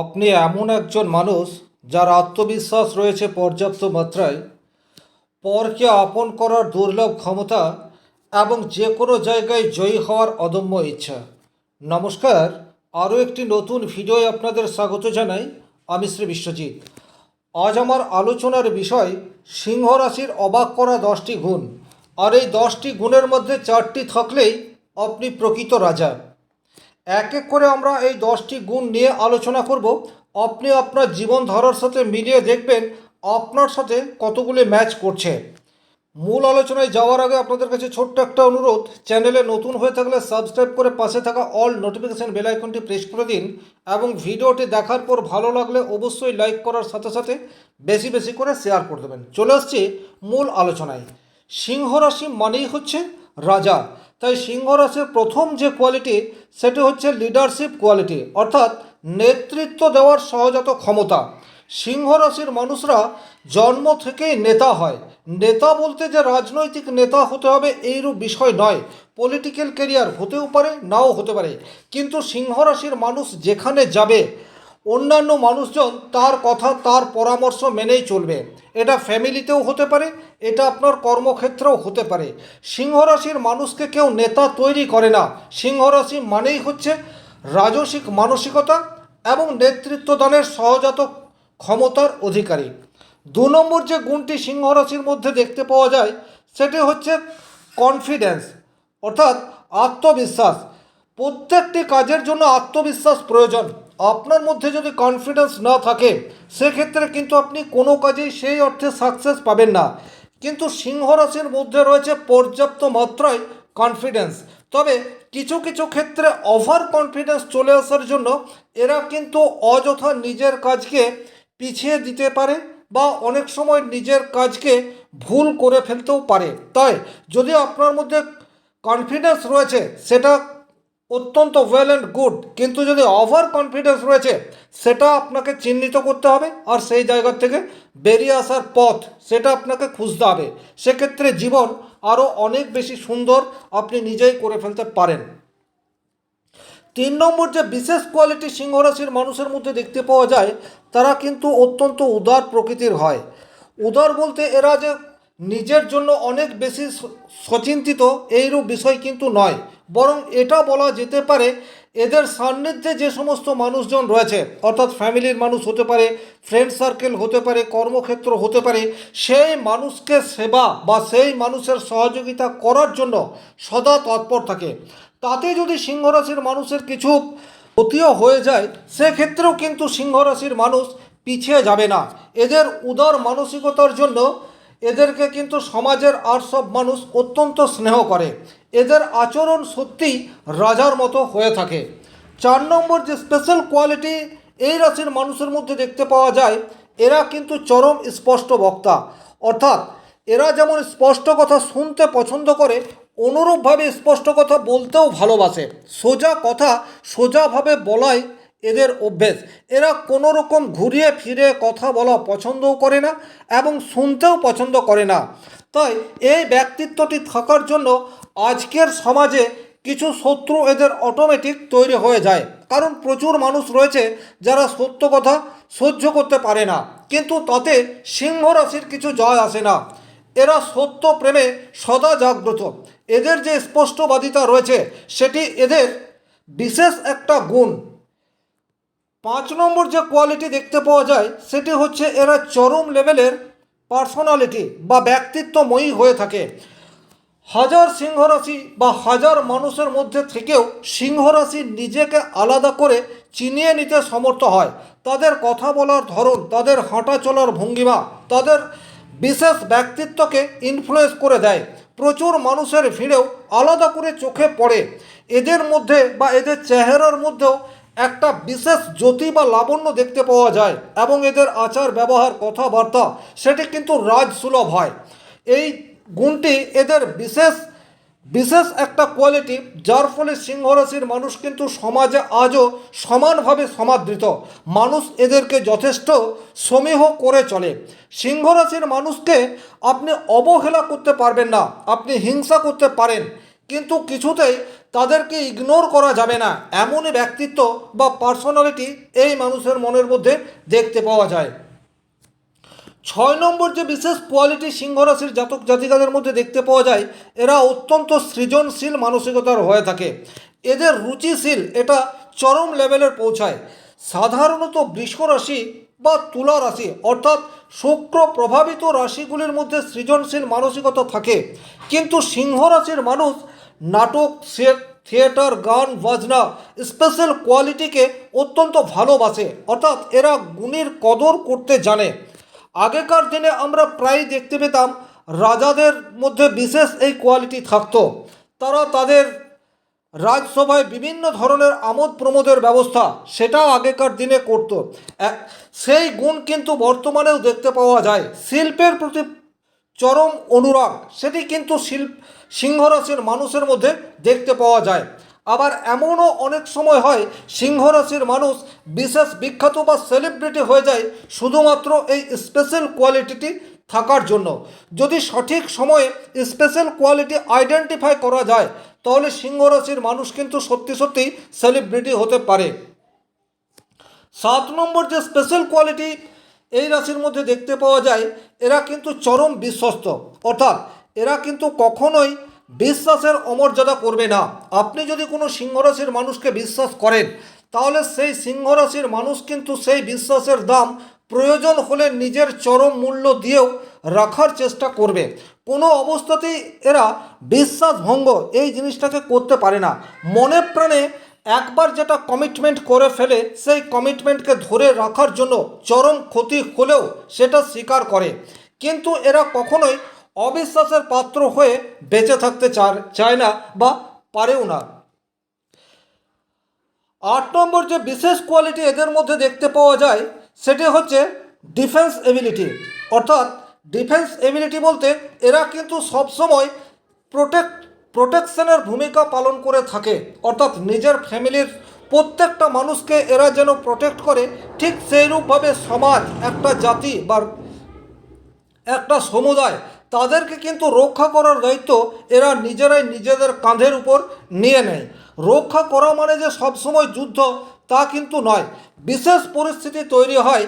আপনি এমন একজন মানুষ যার আত্মবিশ্বাস রয়েছে পর্যাপ্ত মাত্রায়, পরকে আপন করার দুর্লভ ক্ষমতা এবং যে কোনো জায়গায় জয়ী হওয়ার অদম্য ইচ্ছা। নমস্কার, আরও একটি নতুন ভিডিওয় আপনাদের স্বাগত জানাই আমি শ্রী বিশ্বজিৎ। আজ আমার আলোচনার বিষয় সিংহ রাশির অবাক করা দশটি গুণ। আর এই দশটি গুণের মধ্যে চারটি থাকলেই আপনি প্রকৃত রাজা। এক এক করে আমরা এই দশটি গুণ নিয়ে আলোচনা করব। আপনি আপনার জীবনধারার সাথে মিলিয়ে দেখবেন আপনার সাথে কতগুলি ম্যাচ করছে। মূল আলোচনায় যাওয়ার আগে আপনাদের কাছে ছোট্ট একটা অনুরোধ, চ্যানেলে নতুন হয়ে থাকলে সাবস্ক্রাইব করে পাশে থাকা অল নোটিফিকেশান বেল আইকনটি প্রেস করে দিন এবং ভিডিওটি দেখার পর ভালো লাগলে অবশ্যই লাইক করার সাথে সাথে বেশি বেশি করে শেয়ার করে দেবেন। চলে আসছি মূল আলোচনায়। সিংহ রাশি মানেই হচ্ছে রাজা। তাই সিংহ রাশির প্রথম যে কোয়ালিটি সেটি হচ্ছে লিডারশিপ কোয়ালিটি অর্থাৎ নেতৃত্ব দেওয়ার সহজাত ক্ষমতা। সিংহ রাশির মানুষরা জন্ম থেকেই নেতা হয়। নেতা বলতে যে রাজনৈতিক নেতা হতে হবে এইরূপ বিষয় নয়। পলিটিক্যাল কেরিয়ার হতেও পারে, নাও হতে পারে। কিন্তু সিংহ রাশির মানুষ যেখানে যাবে অন্যান্য মানুষজন তার কথা, তার পরামর্শ মেনেই চলবে। এটা ফ্যামিলিতেও হতে পারে, এটা আপনার কর্মক্ষেত্রেও হতে পারে। সিংহরাশির মানুষকে কেউ নেতা তৈরি করে না। সিংহরাশি মানেই হচ্ছে রাজসিক মানসিকতা এবং নেতৃত্বদানের সহজাত ক্ষমতার অধিকারী। দু নম্বর যে গুণটি সিংহরাশির মধ্যে দেখতে পাওয়া যায়, সেটি হচ্ছে কনফিডেন্স অর্থাৎ আত্মবিশ্বাস। প্রত্যেকটি কাজের জন্য আত্মবিশ্বাস প্রয়োজন। আপনার মধ্যে যদি কনফিডেন্স না থাকে, সেক্ষেত্রে কিন্তু আপনি কোনো কাজেই সেই অর্থে সাকসেস পাবেন না। কিন্তু সিংহ রাশির মধ্যে রয়েছে পর্যাপ্ত মাত্রায় কনফিডেন্স তবে কিছু কিছু ক্ষেত্রে ওভার কনফিডেন্স চলে আসার জন্য এরা কিন্তু অযথা নিজের কাজকে পিছিয়ে দিতে পারে বা অনেক সময় নিজের কাজকে ভুল করে ফেলতেও পারে। তাই যদি আপনার মধ্যে কনফিডেন্স রয়েছে, সেটা অত্যন্ত ওয়েল অ্যান্ড গুড কিন্তু যদি ওভার কনফিডেন্স রয়েছে, সেটা আপনাকে চিহ্নিত করতে হবে আর সেই জায়গা থেকে বেরিয়ে আসার পথ, সেটা আপনাকে খুঁজতে হবে। সেক্ষেত্রে জীবন আরও অনেক বেশি সুন্দর আপনি নিজেই করে ফেলতে পারেন। তিন নম্বর যে বিশেষ কোয়ালিটি সিংহ রাশির মানুষের মধ্যে দেখতে পাওয়া যায়, তারা কিন্তু অত্যন্ত উদার প্রকৃতির হয়। উদার বলতে এরা যে নিজের জন্য অনেক বেশি সচিন্তিত এইরূপ বিষয় কিন্তু নয়। বরং এটা বলা যেতে পারে, এদের সান্নিধ্যে যে সমস্ত মানুষজন রয়েছে, অর্থাৎ ফ্যামিলির মানুষ হতে পারে, ফ্রেন্ড সার্কেল হতে পারে, কর্মক্ষেত্র হতে পারে, সেই মানুষকে সেবা বা সেই মানুষের সহযোগিতা করার জন্য সদা তৎপর থাকে। তাতে যদি সিংহ রাশির মানুষের কিছু ক্ষতিও হয়ে যায়, সেক্ষেত্রেও কিন্তু সিংহ রাশির মানুষ পিছিয়ে যাবে না। এদের উদার মানসিকতার জন্য এদেরকে কিন্তু সমাজের আর সব মানুষ অত্যন্ত স্নেহ করে। এদের আচরণ সত্যিই রাজার মতো হয়ে থাকে। চার নম্বর যে স্পেশাল কোয়ালিটি এই রাশির মানুষের মধ্যে দেখতে পাওয়া যায়, এরা কিন্তু চরম স্পষ্ট বক্তা। অর্থাৎ এরা যেমন স্পষ্ট কথা শুনতে পছন্দ করে, অনুরূপভাবে স্পষ্ট কথা বলতেও ভালোবাসে। সোজা কথা সোজাভাবে বলাই এদের অভ্যেস। এরা কোনো রকম ঘুরিয়ে ফিরে কথা বলা পছন্দও করে না এবং শুনতেও পছন্দ করে না। তাই এই ব্যক্তিত্বটি থাকার জন্য আজকের সমাজে কিছু শত্রু এদের অটোমেটিক তৈরি হয়ে যায়। কারণ প্রচুর মানুষ রয়েছে যারা সত্য কথা সহ্য করতে পারে না। কিন্তু তাতে সিংহ রাশির কিছু জয় আসে না। এরা সত্য প্রেমে সদা জাগ্রত। এদের যে স্পষ্টবাদিতা রয়েছে, সেটি এদের বিশেষ একটা গুণ। পাঁচ নম্বর যে কোয়ালিটি দেখতে পাওয়া যায়, সেটি হচ্ছে এরা চরম লেভেলের পার্সোনালিটি বা ব্যক্তিত্বময়ী হয়ে থাকে। হাজার সিংহরাশি বা হাজার মানুষের মধ্যে থেকেও সিংহরাশি নিজেকে আলাদা করে চিনিয়ে নিতে সমর্থ হয়। তাদের কথা বলার ধরন, তাদের হাঁটা চলার ভঙ্গিমা, তাদের বিশেষ ব্যক্তিত্বকে ইনফ্লুয়েস করে দেয়। প্রচুর মানুষের ভিড়েও আলাদা করে চোখে পড়ে। এদের মধ্যে বা এদের চেহারার মধ্যেও একটা বিশেষ জ্যোতি বা লাবণ্য দেখতে পাওয়া যায় এবং এদের আচার, ব্যবহার, কথাবার্তা, সেটি কিন্তু রাজসুলভ হয়। এই গুণটি এদের বিশেষ বিশেষ একটা কোয়ালিটি যার ফলে সিংহ রাশির মানুষ কিন্তু সমাজে আজও সমানভাবে সমাদৃত। মানুষ এদেরকে যথেষ্ট সমীহ করে চলে। সিংহ রাশির মানুষকে আপনি অবহেলা করতে পারবেন না, আপনি হিংসা করতে পারেন। কিন্তু কিছুতেই তাদেরকে ইগনোর করা যাবে না। এমনই ব্যক্তিত্ব বা পার্সোনালিটি এই মানুষের মনের মধ্যে দেখতে পাওয়া যায়। ছয় নম্বর যে বিশেষ কোয়ালিটি সিংহ রাশির জাতক জাতিকাদের মধ্যে দেখতে পাওয়া যায়, এরা অত্যন্ত সৃজনশীল মানসিকতার হয়ে থাকে। এদের রুচিশীল, এটা চরম লেভেলের পৌঁছায়। সাধারণত বৃষ রাশি বা তুলা রাশি, অর্থাৎ শুক্র প্রভাবিত রাশিগুলির মধ্যে সৃজনশীল মানসিকতা থাকে। কিন্তু সিংহ রাশির মানুষ নাটক থিয়েটার গান, বাজনা স্পেশাল কোয়ালিটিকে অত্যন্ত ভালোবাসে। অর্থাৎ এরা গুণের কদর করতে জানে। আগেকার দিনে আমরা প্রায় দেখতে পেতাম, রাজাদের মধ্যে বিশেষ এই কোয়ালিটি থাকতো। তারা তাদের রাজসভায় বিভিন্ন ধরনের আমোদ প্রমোদের ব্যবস্থা সেটাও আগেকার দিনে করতো। সেই গুণ কিন্তু বর্তমানেও দেখতে পাওয়া যায়। শিল্পের প্রতি চরম অনুরাগ, সেটি কিন্তু শিল্প সিংহরাশির মানুষের মধ্যে দেখতে পাওয়া যায়। আবার এমনও অনেক সময় হয়, সিংহরাশির মানুষ বিশেষ বিখ্যাত বা সেলিব্রিটি হয়ে যায় শুধুমাত্র এই স্পেশাল কোয়ালিটিটি থাকার জন্য। যদি সঠিক সময়ে স্পেশাল কোয়ালিটি আইডেন্টিফাই করা যায়, তাহলে সিংহরাশির মানুষ কিন্তু সত্যি সত্যি সেলিব্রিটি হতে পারে। সাত নম্বর যে স্পেশাল কোয়ালিটি এই রাশির মধ্যে দেখতে পাওয়া যায়, এরা কিন্তু চরম বিশ্বস্ত। অর্থাৎ এরা কিন্তু কখনোই বিশ্বাসের অমর্যাদা করবে না। আপনি যদি কোনো সিংহরাশির মানুষকে বিশ্বাস করেন, তাহলে সেই সিংহরাশির মানুষ কিন্তু সেই বিশ্বাসের দাম প্রয়োজন হলে নিজের চরম মূল্য দিয়েও রাখার চেষ্টা করবে। কোনো অবস্থাতেই এরা বিশ্বাস ভঙ্গ এই জিনিসটাকে করতে পারে না। মনে প্রাণে একবার যেটা কমিটমেন্ট করে ফেলে, সেই কমিটমেন্টকে ধরে রাখার জন্য চরম ক্ষতি হলেও সেটা স্বীকার করে। কিন্তু এরা কখনোই অবিশ্বাসের পাত্র হয়ে বেঁচে থাকতে চায় না বা পারেও না। আট নম্বর যে বিশেষ কোয়ালিটি এদের মধ্যে দেখতে পাওয়া যায়, সেটি হচ্ছে ডিফেন্স এবিলিটি অর্থাৎ ডিফেন্স এবিলিটি বলতে এরা কিন্তু সবসময় প্রোটেক্ট প্রোটেকশনের ভূমিকা পালন করে থাকে। অর্থাৎ নিজের ফ্যামিলির প্রত্যেকটা মানুষকে এরা যেন প্রোটেক্ট করে, ঠিক সেইরূপভাবে সমাজ, একটা জাতি বা একটা সমুদায়, তাদেরকে কিন্তু রক্ষা করার দায়িত্ব এরা নিজেরাই নিজেদের কাঁধের উপর নিয়ে নেয়। রক্ষা করা মানে যে সবসময় যুদ্ধ, তা কিন্তু নয়। বিশেষ পরিস্থিতি তৈরি হয়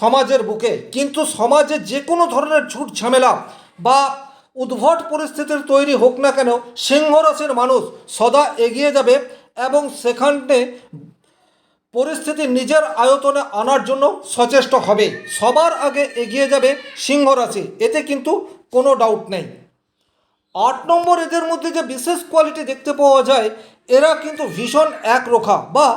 সমাজের বুকে। কিন্তু সমাজে যে কোনো ধরনের ঝুট ঝামেলা বা উদ্ভট পরিস্থিতির তৈরি হোক না কেন সিংহরাশির মানুষ সদা এগিয়ে যাবে এবং সেখানে পরিস্থিতি নিজের আয়তনে আনার জন্য সচেষ্ট হবে। সবার আগে এগিয়ে যাবে সিংহ রাশি এতে কিন্তু কোনো ডাউট নেই। আট নম্বর এদের মধ্যে যে বিশেষ কোয়ালিটি দেখতে পাওয়া যায়, এরা কিন্তু ভীষণ একরোখা বা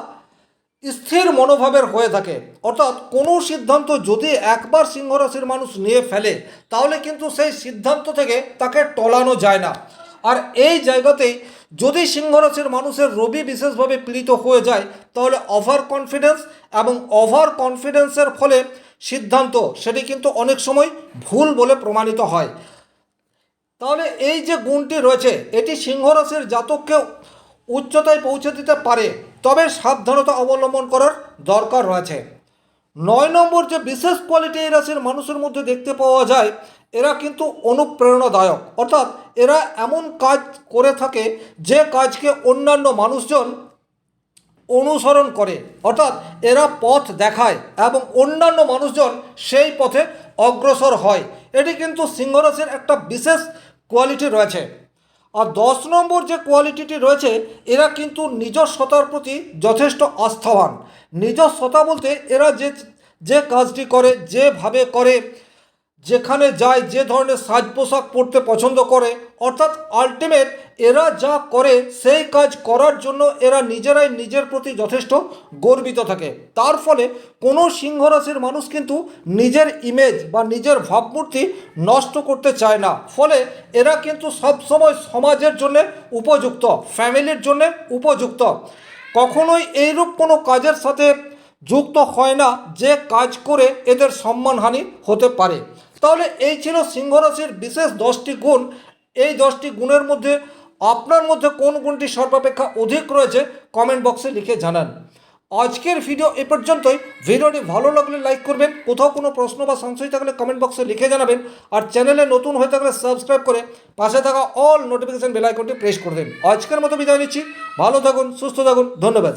স্থির মনোভাবের হয়ে থাকে। অর্থাৎ কোনো সিদ্ধান্ত যদি একবার সিংহরাশির মানুষ নিয়ে ফেলে, তাহলে কিন্তু সেই সিদ্ধান্ত থেকে তাকে টলানো যায় না। আর এই জায়গাতেই যদি সিংহরাশির মানুষের রবি বিশেষভাবে পীড়িত হয়ে যায়, তাহলে ওভার কনফিডেন্স এবং ওভার কনফিডেন্সের ফলে সিদ্ধান্ত সেটি কিন্তু অনেক সময় ভুল বলে প্রমাণিত হয়। তাহলে এই যে গুণটি রয়েছে, এটি সিংহরাশির জাতককে উচ্চতায় পৌঁছে দিতে পারে। তবে সাবধানতা অবলম্বন করার দরকার রয়েছে। নয় নম্বর যে বিশেষ কোয়ালিটি এই রাশির মানুষের মধ্যে দেখতে পাওয়া যায়, এরা কিন্তু অনুপ্রেরণাদায়ক। অর্থাৎ এরা এমন কাজ করে থাকে যে কাজকে অন্যান্য মানুষজন অনুসরণ করে। অর্থাৎ এরা পথ দেখায় এবং অন্যান্য মানুষজন সেই পথে অগ্রসর হয়। এটি কিন্তু সিংহরাশির একটা বিশেষ কোয়ালিটি রয়েছে। আর দশ নম্বর যে কোয়ালিটিটি রয়েছে, এরা কিন্তু নিজস্বতার প্রতি যথেষ্ট আস্থাবান। নিজস্বতা বলতে এরা যে যে কাজটি করে, যেভাবে করে যেখানে যায় যে ধরনের সাজ পোশাক পরতে পছন্দ করে, অর্থাৎ আলটিমেট এরা যা করে সেই কাজ করার জন্য এরা নিজেরাই নিজের প্রতি যথেষ্ট গর্বিত থাকে। তার ফলে কোনো সিংহরাশির মানুষ কিন্তু নিজের ইমেজ বা নিজের ভাবমূর্তি নষ্ট করতে চায় না। ফলে এরা কিন্তু সবসময় সমাজের জন্য উপযুক্ত, ফ্যামিলির জন্য উপযুক্ত। কখনোই এইরূপ কোনো কাজের সাথে যুক্ত হয় না যে কাজ করে এদের সম্মানহানি হতে পারে। তাহলে এই ছিল সিংহরাশির বিশেষ দশটি গুণ। এই দশটি গুণের মধ্যে আপনার মধ্যে কোন গুণটি সর্বাপেক্ষা অধিক রয়েছে কমেন্ট বক্সে লিখে জানান। আজকের ভিডিও এ পর্যন্তই। ভিডিওটি ভালো লাগলে লাইক করবেন, কোথাও কোনো প্রশ্ন বা সংশয় থাকলে কমেন্ট বক্সে লিখে জানাবেন আর চ্যানেলে নতুন হয়ে থাকলে সাবস্ক্রাইব করে পাশে থাকা অল নোটিফিকেশান বেল আইকনটি প্রেস করে দেন আজকের মতো বিদায় নিচ্ছি। ভালো থাকুন, সুস্থ থাকুন, ধন্যবাদ।